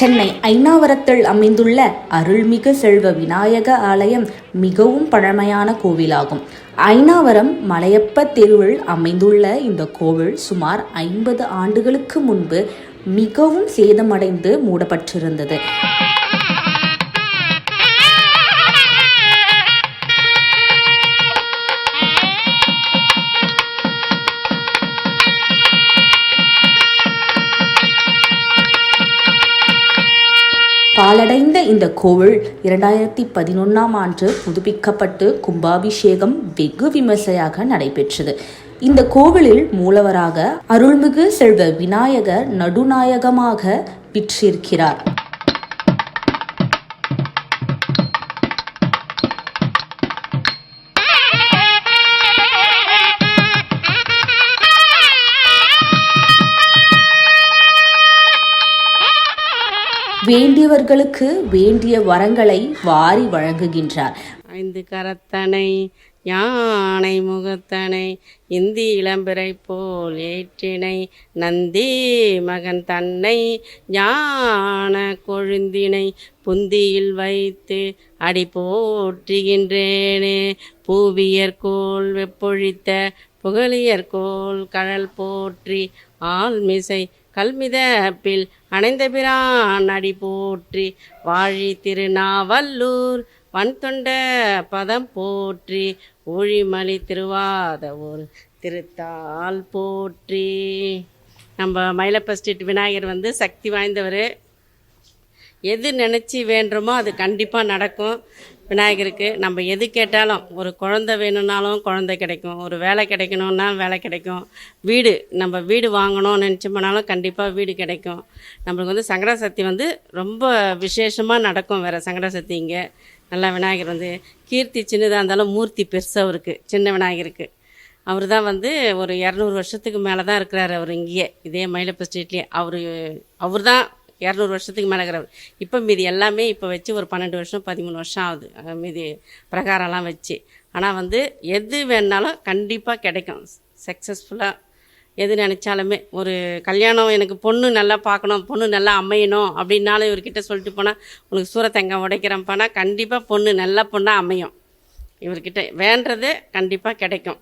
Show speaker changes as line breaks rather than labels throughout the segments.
சென்னை ஐநாவரத்தில் அமைந்துள்ள அருள்மிகு செல்வ விநாயக ஆலயம் மிகவும் பழமையான கோவிலாகும். ஐநாவரம் மலையப்ப தெருவில் அமைந்துள்ள இந்த கோவில் சுமார் ஐம்பது ஆண்டுகளுக்கு முன்பு மிகவும் சேதமடைந்து மூடப்பட்டிருந்தது. பாலடைந்த இந்த கோவில் இரண்டாயிரத்தி பதினொன்றாம் ஆண்டு புதுப்பிக்கப்பட்டு கும்பாபிஷேகம் வெகு விமர்சையாக நடைபெற்றது. இந்த கோவிலில் மூலவராக அருள்மிகு செல்வ விநாயகர் நடுநாயகமாக விற்றிருக்கிறார். வேண்டியவர்களுக்கு வேண்டிய வரங்களை வாரி வழங்குகின்றார்.
ஐந்து கரத்தனை யானை முகத்தனை இந்தி இளம்பிறை போல் ஏற்றினை நந்தி மகன் தன்னை ஞான கொழுந்தினை புந்தியில் வைத்து அடி போற்றுகின்றேனே. பூவியற்கோள் வெப்பொழித்த புகழியற்கோள் கழல் போற்றி ஆள்மிசை கல்மிதப்பில் அணைந்த பிரான் அடி போற்றி வாழி திருநாவல்லூர் வன்தொண்ட பதம் போற்றி ஊழிமலி திருவாத ஊர் திருத்தால் போற்றி. நம்ம மயிலப்ப ஸ்ட்ரீட் விநாயகர் வந்து சக்தி வாய்ந்தவர். எது நினச்சி வேண்டுமோ அது கண்டிப்பாக நடக்கும். விநாயகருக்கு நம்ம எது கேட்டாலும் ஒரு குழந்தை வேணும்னாலும் குழந்தை கிடைக்கும் ஒரு வேலை கிடைக்கணும்னா வேலை கிடைக்கும். வீடு நம்ம வீடு வாங்கணும்னு நினச்சோம்னாலும் கண்டிப்பாக வீடு கிடைக்கும். நம்மளுக்கு வந்து சங்கட சக்தி வந்து ரொம்ப விசேஷமாக நடக்கும் வேறு சங்கட சக்தி இங்கே. நல்லா விநாயகர் வந்து கீர்த்தி சின்னதாக இருந்தாலும் மூர்த்தி பெருசாக இருக்குது சின்ன விநாயகருக்கு. அவர் தான் வந்து ஒரு இரநூறு வருஷத்துக்கு மேலே தான் இருக்கிறார் அவர் இங்கேயே இதே மயிலப்ப ஸ்ட்ரீட்லேயே அவர் அவர் தான் இரநூறு வருஷத்துக்கு மேலே இருக்கிறவர் இப்போ மீதி எல்லாமே இப்போ வச்சு ஒரு பன்னெண்டு வருஷம் பதிமூணு வருஷம் ஆகுது. மீதி பிரகாரம்லாம் வச்சு. ஆனால் வந்து எது வேணாலும் கண்டிப்பாக கிடைக்கும். சக்ஸஸ்ஃபுல்லாக எது நினச்சாலுமே. ஒரு கல்யாணம் எனக்கு பொண்ணு நல்லா பார்க்கணும் பொண்ணு நல்லா அமையணும் அப்படின்னாலும் இவர்கிட்ட சொல்லிட்டு போனால் உனக்கு சூரத்தங்கம் போனால் கண்டிப்பாக பொண்ணு நல்ல பொண்ணாக அமையும். இவர்கிட்ட வேண்டது கண்டிப்பாக கிடைக்கும்.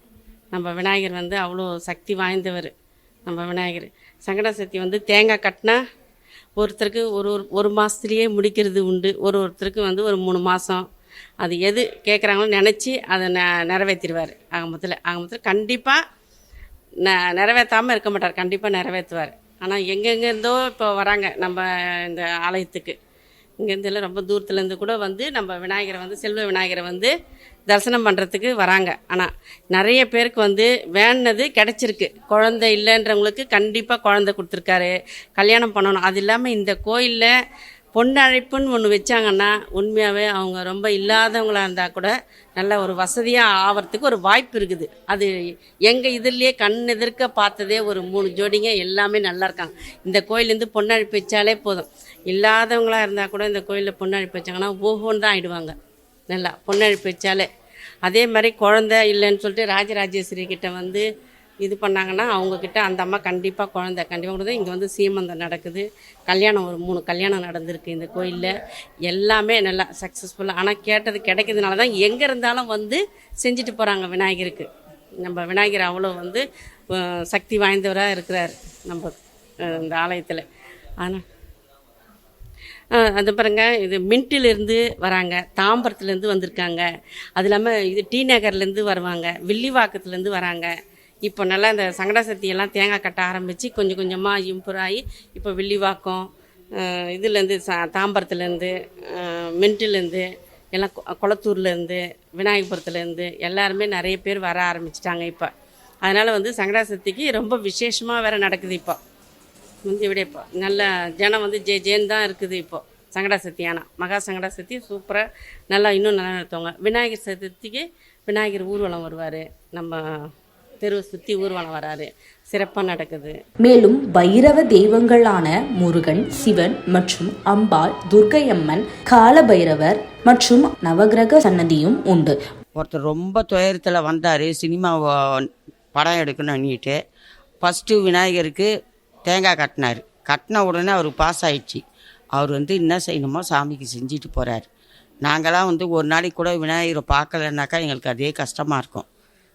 நம்ம விநாயகர் வந்து அவ்வளோ சக்தி வாய்ந்தவர். நம்ம விநாயகர். சங்கட சக்தி வந்து தேங்காய் கட்டினா ஒருத்தருக்கு ஒரு ஒரு ஒரு மாதத்துலேயே முடிக்கிறது உண்டு. ஒரு ஒருத்தருக்கு வந்து ஒரு மூணு மாதம் அது எது கேட்குறாங்களோ நினச்சி அதை ந நிறைவேற்றிடுவார் ஆகமத்தில் ஆகமத்தில் கண்டிப்பாக ந நிறைவேற்றாமல் இருக்க மாட்டார். கண்டிப்பாக நிறைவேற்றுவார் ஆனால் எங்கெங்கே இருந்தோ இப்போ வராங்க நம்ம இந்த ஆலயத்துக்கு. இங்கேருந்து எல்லாம் ரொம்ப தூரத்துலேருந்து கூட வந்து நம்ம விநாயகரை வந்து செல்வ விநாயகரை வந்து தரிசனம் பண்ணுறதுக்கு வராங்க. ஆனால் நிறைய பேருக்கு வந்து வேணுனது கிடச்சிருக்கு. குழந்தை இல்லைன்றவங்களுக்கு கண்டிப்பாக குழந்தை கொடுத்துருக்காரு. கல்யாணம் பண்ணணும். அது இல்லாமல் இந்த கோயிலில் பொண்ணு அழைப்புன்னு ஒன்று வச்சாங்கன்னா உண்மையாகவே அவங்க ரொம்ப இல்லாதவங்களாக இருந்தால் கூட நல்ல ஒரு வசதியாக ஆகிறதுக்கு ஒரு வாய்ப்பு இருக்குது. அது எங்கள் இதுலேயே கண் எதிர்க்க பார்த்ததே ஒரு மூணு ஜோடிங்க எல்லாமே நல்லா இருக்காங்க. இந்த கோயிலேருந்து பொண்ணு அழைப்பு வச்சாலே போதும். இல்லாதவங்களா இருந்தால் கூட இந்த கோயிலில் பொண்ணு அழைப்பு வச்சாங்கன்னா ஓஹோன்னு தான் ஆகிடுவாங்க நல்லா பொண்ணு வச்சாலே. அதே மாதிரி குழந்த இல்லைன்னு சொல்லிட்டு ராஜராஜேஸ்வரி கிட்ட வந்து இது பண்ணாங்கன்னா அவங்கக்கிட்ட அந்த அம்மா கண்டிப்பாக குழந்த கண்டிப்பாக கொடுத்து இங்கே வந்து சீமந்தம் நடக்குது. கல்யாணம் ஒரு மூணு கல்யாணம் நடந்திருக்கு இந்த கோயிலில். எல்லாமே நல்லா சக்ஸஸ்ஃபுல்லாக ஆனால் கேட்டது கிடைக்கிறதுனால தான் எங்கே இருந்தாலும் வந்து செஞ்சுட்டு போகிறாங்க விநாயகருக்கு. நம்ம விநாயகர் அவ்வளோ வந்து சக்தி வாய்ந்தவராக இருக்கிறார் நம்ம இந்த ஆலயத்தில். ஆனால் அது பாருங்க இது மின்ட்டிலேருந்து வராங்க தாம்பரத்துலேருந்து வந்திருக்காங்க. அது இல்லாமல் இது டி நகர்லேருந்து வருவாங்க வில்லிவாக்கத்துலேருந்து வராங்க. இப்போ நல்லா இந்த சங்கட சக்தியெல்லாம் தேங்காய் கட்ட ஆரம்பித்து கொஞ்சம் கொஞ்சமாக இம்ப்ரூவ் ஆகி இப்போ வில்லிவாக்கம் இதுலேருந்து சா தாம்பரத்துலேருந்து மின்ட்டிலேருந்து எல்லாம் குளத்தூர்லேருந்து விநாயகபுரத்துலேருந்து எல்லாருமே நிறைய பேர் வர ஆரம்பிச்சிட்டாங்க இப்போ. அதனால் வந்து சங்கடா சக்திக்கு ரொம்ப விசேஷமாக வேறு நடக்குது இப்போ. முந்தி விட இப்போ நல்ல ஜனம் வந்து ஜே ஜேன்னு தான் இருக்குது இப்போ. சங்கடா சக்தி ஆனால் மகா சங்கடா சக்தி சூப்பராக நல்லா இன்னும் நல்லா நடத்துவாங்க விநாயகர் சதுர்த்திக்கு விநாயகர் ஊர்வலம் வருவார். நம்ம தெருவை சுற்றி ஊர்வலம் வராரு. சிறப்பாக நடக்குது.
மேலும் பைரவ தெய்வங்களான முருகன் சிவன் மற்றும் அம்பாள் துர்க்கையம்மன் காலபைரவர் மற்றும் நவகிரக சன்னதியும் உண்டு.
ஒருத்தர் ரொம்ப துயரத்தில் வந்தார். சினிமா படம் எடுக்கணும்னுட்டு. ஃபஸ்ட்டு விநாயகருக்கு தேங்காய் கட்டினார். கட்டின உடனே அவர் பாஸ் ஆயிடுச்சு. அவர் வந்து என்ன செய்யணுமோ சாமிக்கு செஞ்சுட்டு போகிறார் நாங்களாம் வந்து ஒரு நாளைக்கு கூட விநாயகரை பார்க்கலன்னாக்கா எங்களுக்கு அதே கஷ்டமாக இருக்கும்.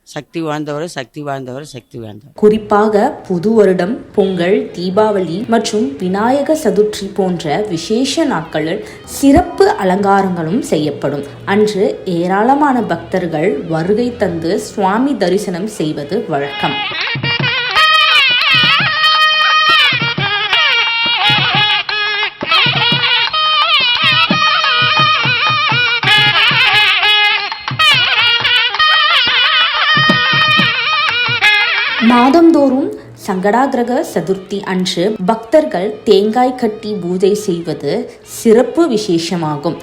சக்தி வாழ்ந்தவர் சக்தி வாழ்ந்தவர் சக்தி வாழ்ந்தவர்
குறிப்பாக புது வருடம் பொங்கல் தீபாவளி மற்றும் விநாயக சதுர்த்தி போன்ற விசேஷ நாட்களில் சிறப்பு அலங்காரங்களும் செய்யப்படும். அன்று ஏராளமான பக்தர்கள் வருகை தந்து சுவாமி தரிசனம் செய்வது வழக்கம். மாதந்தோறும் சங்கடாகிரக சதுர்த்தி அன்று பக்தர்கள் தேங்காய் கட்டி பூஜை செய்வது சிறப்பு விசேஷமாகும்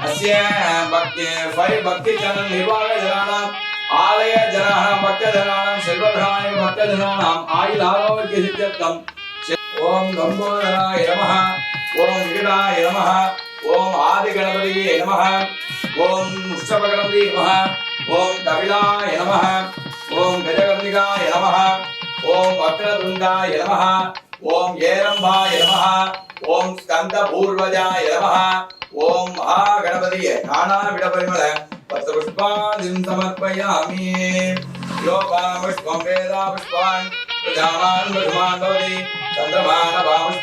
அஸ்ய பக்தி பக்தி சேனல் நிர்வாக ஜனானாம் ஆலய ஜனானாம் பக்த ஜனானாம் செல்வபிராணி பக்த ஜனானாம் ஆயுள் ஆரோக்கிய சித்தியர்த்தம் ஓம் கம்போதராய நமஹ ஓம் விகடாய நமஹ ஓம் ஆதி கணபதியே நமஹ ஓம் உற்சவ கணபதி நமஹ ஓம் கபிலாய நமஹ ஓம் கஜகர்ணிகாய நமஹ ஓம் வக்ரதுண்டாய நமஹ ஓம் ஏரம்பாய நமஹ ஓம் ஸ்கந்த பூர்வஜாய நமஹ ஓம் மகா கணபதியே நானா விட பரிமள पत्रपुष्पादिं समर्पयामि। योगापुष्पं वेदापुष्पान् प्रजावान् पुष्पान् भवति। प्रजावान्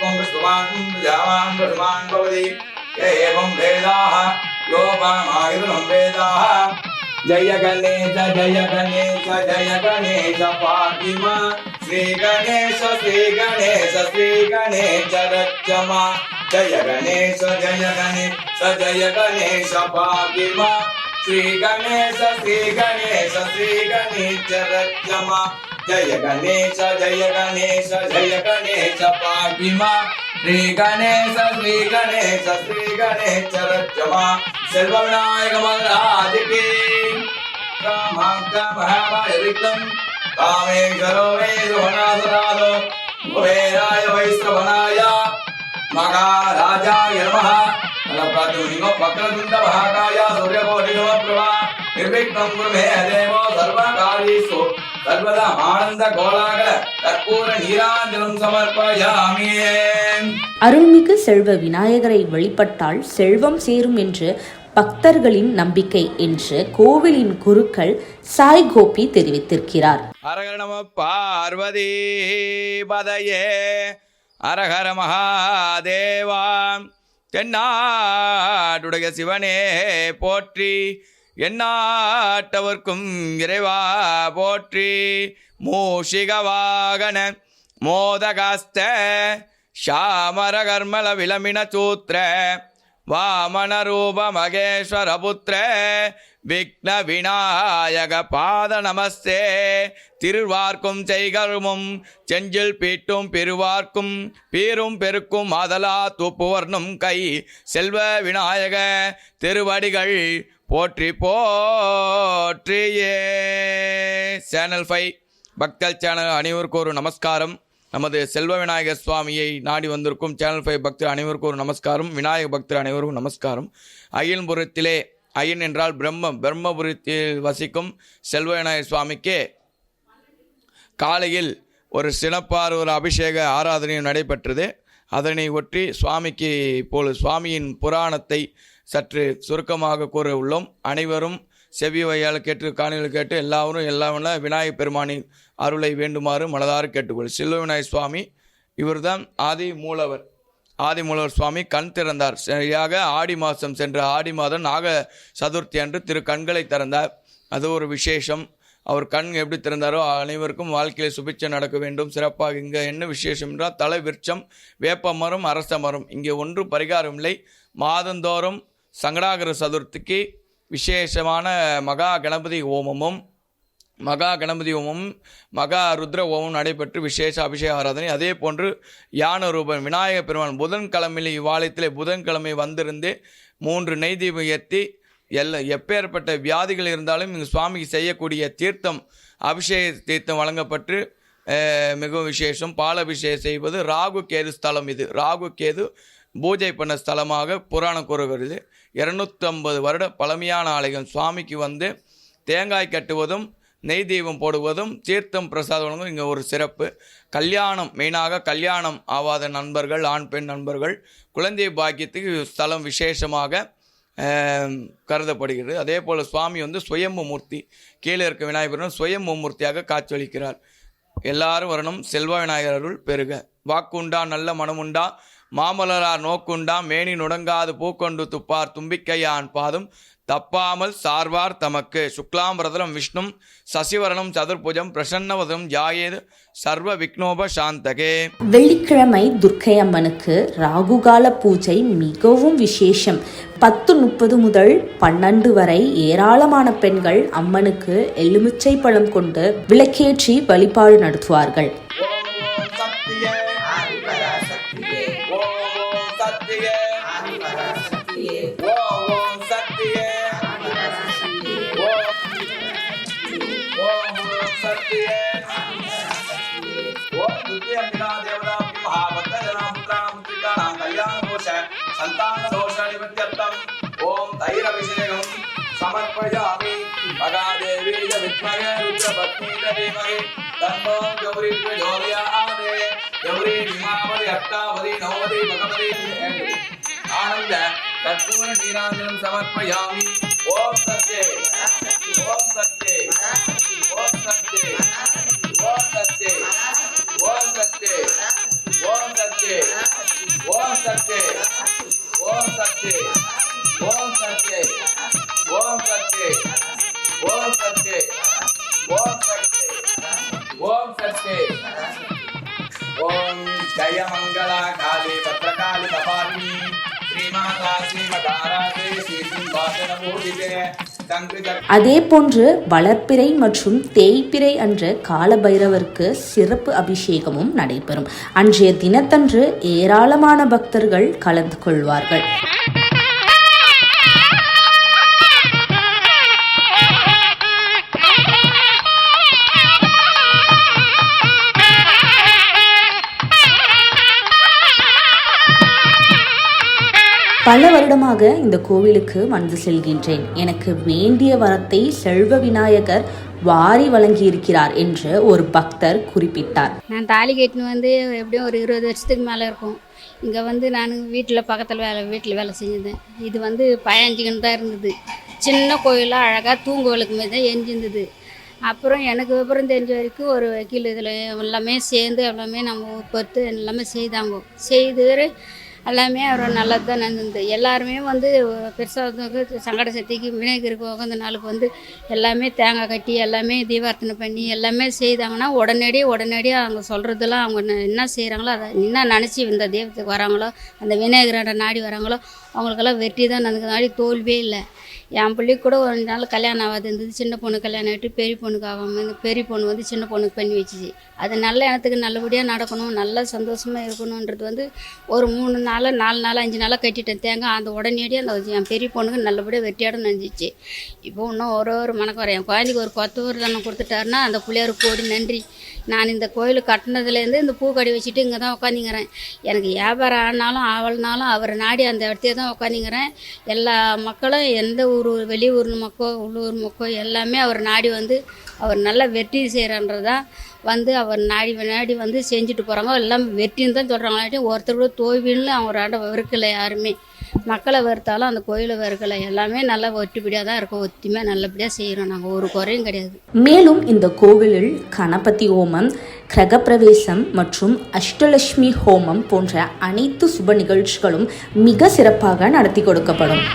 पुष्पान् भवति। य एवं वेदाः वेदाः जय गणेश जय गणेश जय गणेश पातिमा। श्री गणेश श्री गणेश श्री गणेश रक्षमा। जय गणेश जय गणेश जय गणेश पातिमा। श्री गणेश श्री गणेश श्री गणेश रक्षमा जय गणेश जय गणेश जय गणेश पातिमा श्री गणेश श्री गणेश श्री गणेश रक्षमा सर्वविनायक महाराज की कामाङ्कमहामायविक्तं कामेश्वरो वै सुभनासरालो कुबेराय वैश्रवणाय मगाराजाय नमः। நல்லா
அருள்மிகு செல்வ விநாயகரை வழிபட்டால் செல்வம் சேரும் என்று பக்தர்களின் நம்பிக்கை என்று கோவிலின் குருக்கள் சாய் கோபி தெரிவித்திருக்கிறார்.
அரகர நம பார்வதி பதையே. அரகர மகாதேவாம் தென்னாடுடைய சிவனே போற்றி எந்நாட்டவர்க்கும் இறைவா போற்றி. மூஷிகவாகன மோதகாஸ்த ஷாமர கர்மல விலமின சூத்திர வாமன ரூப மகேஸ்வர புத்திர விக்ன விநாயக பாத நமஸ்தே திருவார்க்கும் செய்கருமும் செஞ்சில் பீட்டும் பெருவார்க்கும் பீரும் பெருக்கும் மாதலா தூப்புவர்ணும் கை. செல்வ விநாயக திருவடிகள் போற்றி போற்றியே. சேனல் ஃபைவ் பக்தல் சேனல் அனைவருக்கும் ஒரு நமஸ்காரம். நமது செல்வ விநாயகர் சுவாமியை நாடி வந்திருக்கும் சேனல் ஃபைவ் பக்தர் அனைவருக்கும் ஒரு நமஸ்காரம். விநாயக பக்தர் அனைவருக்கும் நமஸ்காரம். அயன்புரத்திலே ஐயன் என்றால் பிரம்மம். பிரம்மபுரத்தில் வசிக்கும் செல்வ சுவாமிக்கு காலையில் ஒரு சிறப்பான ஒரு அபிஷேக ஆராதனையும் நடைபெற்றது. அதனை ஒற்றி சுவாமிக்கு இப்போது சுவாமியின் புராணத்தை சற்று சுருக்கமாக கூற உள்ளோம். அனைவரும் செவி வையால் கேட்டு காணிகள் கேட்டு எல்லாரும் எல்லாமே விநாயகப் பெருமானின் அருளை வேண்டுமாறு மனதாறு கேட்டுக்கொள். செல்வ விநாயகர் சுவாமி இவர்தான் ஆதி மூலவர். ஆதிமூலவர் சுவாமி கண் திறந்தார். சரியாக ஆடி மாதம் சென்ற ஆடி மாதம் நாக சதுர்த்தி அன்று திரு கண்களை திறந்தார். அது ஒரு விசேஷம். அவர் கண் எப்படி திறந்தாரோ அனைவருக்கும் வாழ்க்கையில் சுபிட்சம் நடக்க வேண்டும். சிறப்பாக இங்கே என்ன விசேஷம் என்றால் தலை விருட்சம் வேப்ப மரம் அரச மரம். இங்கே ஒன்று பரிகாரம் இல்லை. மாதந்தோறும் சங்கடாகர சதுர்த்திக்கு விசேஷமான மகா கணபதி ஹோமமும் மகா கணபதி ஹோமம் மகா ருத்ர ஹோமம் நடைபெற்று விசேஷ அபிஷேக ஆராதனை. அதே போன்று யான ரூபன் விநாயக பெருமான் புதன்கிழமையில் இவ்வாலயத்திலே புதன்கிழமை வந்திருந்து மூன்று நெய் தீபம் ஏற்றி எல்லா எப்பேற்பட்ட வியாதிகள் இருந்தாலும் இங்கு சுவாமிக்கு செய்யக்கூடிய தீர்த்தம் அபிஷேக தீர்த்தம் வழங்கப்பட்டு மிகவும் விசேஷம். பாலபிஷேகம் செய்வது ராகு கேது ஸ்தலம் இது. ராகு கேது பூஜை பண்ண ஸ்தலமாக புராணம் கூறுகிறது இரநூத்தம்பது வருட பழமையான ஆலயம். சுவாமிக்கு வந்து தேங்காய் கட்டுவதும் நெய் தீபம் போடுவதும் தீர்த்தம் பிரசாதம் வழங்கும் இங்கே ஒரு சிறப்பு. கல்யாணம் மெயினாக கல்யாணம் ஆவாத நண்பர்கள் ஆண் பெண் நண்பர்கள் குழந்தை பாக்கியத்துக்கு ஸ்தலம் விசேஷமாக கருதப்படுகிறது. அதே போல் சுவாமி வந்து சுயம்பு மூர்த்தி கீழே இருக்க விநாயகரும் சுயம்பு மூர்த்தியாக காட்சியளிக்கிறார். எல்லாரும் வரணும் செல்வ விநாயகர் அருள் பெருக வாக்குண்டா நல்ல மனமுண்டா மாமலரார் நோக்குண்டா மேனி நுடங்காது பூக்கொண்டு துப்பார் தும்பிக்கையான் பாதம் தப்பாமல் சார்வார் தமக்கு. சுக்லாம்பிரதரம் விஷ்ணும் சசிவரணம் சதுர்புஜம் பிரசன்னவதம் ஜாயேது சர்வ விக்னோப சாந்தகே.
வெள்ளிக்கிழமை துர்க்கை அம்மனுக்கு ராகுகால பூஜை மிகவும் விசேஷம். பத்து முப்பது முதல் பன்னெண்டு வரை ஏராளமான பெண்கள் அம்மனுக்கு எலுமிச்சை பழம் கொண்டு விளக்கேற்றி வழிபாடு நடத்துவார்கள்.
சக்தியே. సంతాన దోష నిమిత్యర్థం ఓం తైరభిషేకం సమర్పయామి భగాదేవీయ విద్మహే రుద్రపత్నీత ధీమహి తన్నో గౌరీ ప్రచోదయాదే గౌరీ క్షమాపతి అష్టావతి నవమతి భగవతి ఆనంద కర్పూర నీరాజనం సమర్పయామి ఓం సత్యే ఓం సత్యే ఓం సత్యే ఓం సత్యే ఓం సత్యే ఓం సత్యే ఓం సత్యే ओम शक्ति ओम शक्ति ओम शक्ति ओम शक्ति ओम शक्ति ओम शक्ति ओम जय मंगला काली भद्रकाली कपालिनी श्रीमाता श्रीमकाराते श्री सिंहासन मूर्ति
அதே போன்று வளர்ப்பிறை மற்றும் தேய்ப்பிறை அன்று காலபைரவருக்கு சிறப்பு அபிஷேகமும் நடைபெறும். அன்றைய தினத்தன்று ஏராளமான பக்தர்கள் கலந்து கொள்வார்கள். பல வருடமாக இந்த கோவிலுக்கு வந்து செல்கின்றேன். எனக்கு வேண்டிய வரத்தை செல்வ விநாயகர் வாரி வழங்கியிருக்கிறார் என்று ஒரு பக்தர் குறிப்பிட்டார்.
நான் தாலி கட்டின்னு வந்து எப்படியும் ஒரு இருபது வருஷத்துக்கு மேலே இருக்கும். இங்கே வந்து நான் வீட்டில் பக்கத்தில் வேலை வீட்டில் வேலை செஞ்சேன் இது வந்து பயஞ்சிக்கின்னு தான் இருந்தது. சின்ன கோயிலாக அழகாக தூங்குவலுக்கு மாதிரி தான் எரிஞ்சிருந்தது. அப்புறம் எனக்கு விவரம் தெரிஞ்ச வரைக்கும் ஒரு வக்கீல் இதில் எல்லாமே சேர்ந்து எல்லாமே நம்ம பொறுத்து எல்லாமே செய்தாங்க. செய்து எல்லாமே அவர் நல்லது தான் நடந்தது. எல்லாருமே வந்து பெருசாக சங்கட சக்திக்கு விநாயகருக்கு உகந்த நாளுக்கு வந்து எல்லாமே தேங்காய் கட்டி எல்லாமே தீபார்த்தனை பண்ணி எல்லாமே செய்தாங்கன்னா உடனடியே உடனடியாக அவங்க சொல்கிறதெல்லாம் அவங்க என்ன செய்கிறாங்களோ அதை என்ன நினச்சி இந்த தெய்வத்துக்கு வராங்களோ அந்த விநாயகரோட நாடி வராங்களோ அவங்களுக்கெல்லாம் வெற்றி தான் நடக்குது நாடி தோல்வியே இல்லை. என் பிள்ளைக்கு கூட ஒரு நாள் கல்யாணம் ஆகாது. இருந்தது சின்ன பொண்ணு கல்யாணம் ஆகிட்டு பெரிய பொண்ணுக்கு ஆகாமல் இந்த பெரிய பொண்ணு வந்து சின்ன பொண்ணுக்கு பண்ணி வச்சுச்சு. அது நல்ல இடத்துக்கு நல்லபடியாக நடக்கணும். நல்ல சந்தோஷமாக இருக்கணுன்றது வந்து ஒரு மூணு நாள் நாலு நாள் அஞ்சு நாளாக கட்டிட்டேன். தேங்காய் அந்த உடனடியாக அந்த என் பெரிய பொண்ணுக்கு நல்லபடியாக வெட்டியாடும் நினைச்சிச்சு இப்போ இன்னும் ஒரு ஒரு மனக்குறை என் குழந்தைக்கு ஒரு கொத்த ஒரு தானே கொடுத்துட்டாருன்னா அந்த பிள்ளையார் கோடி நன்றி. நான் இந்த கோயில் கட்டினதுலேருந்து இந்த பூக்கடி வச்சுட்டு இங்கே தான் உட்காந்துங்கிறேன் எனக்கு வியாபாரம் ஆனாலும் ஆவல்னாலும் அவர் நாடி அந்த இடத்தையே தான் உட்காந்துங்கிறேன் எல்லா மக்களும் எந்த ஊர் வெளியூர் மக்கோ உள்ளூர் மக்கோ எல்லாமே அவர் நாடி வந்து அவர் நல்லா வெற்றி செய்கிறன்றதான் வந்து அவர் நாடி நாடி வந்து செஞ்சுட்டு போகிறாங்க எல்லாம் வெற்றின்னு தான் சொல்கிறாங்க ஒருத்தர் கூட தோல்வின்னு அவரோட வெறுக்கலை யாருமே. மக்களை வெறுத்தாலும் அந்த கோயிலை வெறுக்கலை. எல்லாமே நல்லா ஒட்டுப்படியாக தான் இருக்கும். ஒத்திமையாக நல்லபடியாக செய்கிறோம் நாங்கள் ஒரு குறையும் கிடையாது.
மேலும் இந்த கோவிலில் கணபதி ஹோமம் கிரகப்பிரவேசம் மற்றும் அஷ்டலட்சுமி ஹோமம் போன்ற அனைத்து சுப நிகழ்ச்சிகளும் மிக சிறப்பாக நடத்தி கொடுக்கப்படும்.